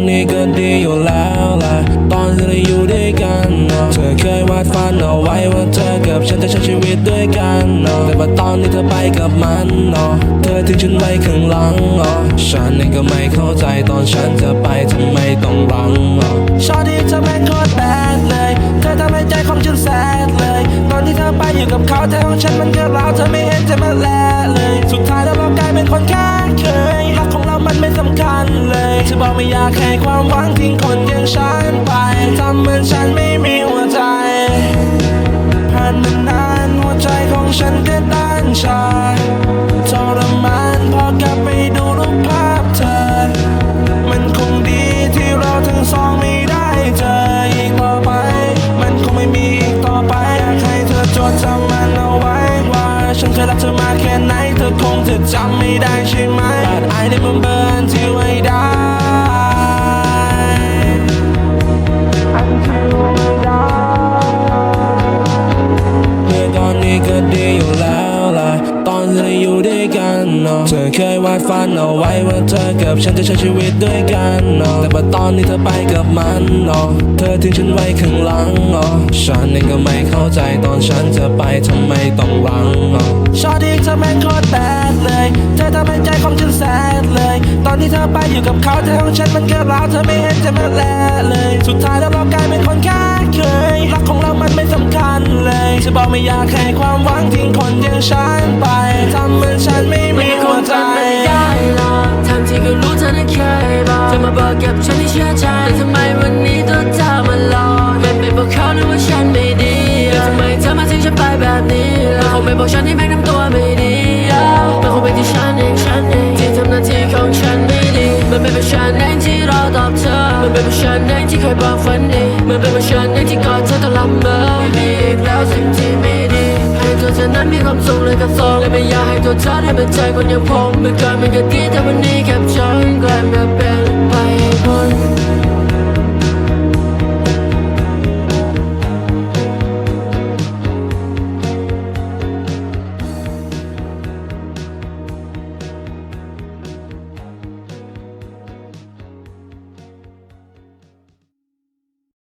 อนนี้ก็ดีอยู่แล้วล่ะ ตอนที่เราอยู่ด้วยกันเนาะเธอเคยวาดฝันเอาไว้ว่าเธอกับฉันจะใช้ชีวิตด้วยกันเนาะแต่ว่าตอนนี้เธอไปกับมันเนาะเธอทิ้งฉันไว้ข้างหลังเนาะฉันเองก็ไม่เข้าใจตอนฉันจะไปทำไมต้องรังเนาะชอบที่เธอแม่งโคตรแบดเลย เธอทำให้ใจของฉันแสดเลย ตอนที่เธอไปอยู่กับเขาใจของฉันมันก็ร้าวเธอไม่เห็นจะมาแลเลย สุดท้ายแล้วเรากลายเป็นคนแค่ ไม่อยากให้ความหวังทิ้งคนอย่างฉันไปทำเหมือนฉันไม่มีหัวใจผ่านมานานหัวใจของฉันก็ต้านชาทรมานพอกลับไปดูรูปภาพเธอ มันคงดีที่เราทั้งสองไม่ได้เจออีกต่อไป มันคงไม่มีอีกต่อไปอยากให้เธอจดจำมันเอาไว้ว่าฉันเคยรักเธอมาแค่ไหนเธอคงจะจำไม่ได้ใช่ไหม But I remember until เนเธอเคยวาดฝันเอาไว้ว่าเธอกับฉันจะใช้ชีวิตด้วยกันเนาะแต่ว่าตอนนี้เธอไปกับมันเนาะเธอทิ้งฉันไว้ข้างหลังเนาะฉันเองก็ไม่เข้าใจตอนฉันจะไปทำไมต้องรังเนาะชอบที่เธอแม่งโคตรแบดเลยเธอทำให้ใจของฉันแสดเลย ตอนที่เธอไปอยู่กับเขาใจของฉันมันก็ร้าวเธอไม่เห็นจะมาแลเลย สุดท้ายแล้วเรากลายเป็นคนแค่เคยรักของเรามันไม่สำคัญ จะบอกไม่อยากให้ความหวังทิ้งคนอย่างฉันไปทำเหมือนฉันไม่มีหัวใจไม่ได้หรอกทั้งที่ก็รู้เธอนั้นเคยบอกเธอมาบอกกับฉันที่เชื่อใจแต่ทำไมวันนี้ตัวเธอมาหลอกไม่เป็นบอกเขานะว่าฉันไม่ดีแล้วทำไมเธอมาทิ้งฉันไปแบบนี้แล้วคงไม่บอกฉันให้แม่งทำตัวไม่ดี เองที่เคยบอกฝันดีมันเป็นเพราะฉันเองที่กอดเธอตลอดเมื่อไม่มีอีกแล้วสิ่งที่ไม่ดีให้ตัวเธอนั้นมีความสุขเลยกับสองและไม่อยากให้ตัวเธอได้เป็นใจคนอย่างผมเมื่อก่อนมันก็ดีแต่วันนี้แค่ฉันกลายมาเป็นไปบน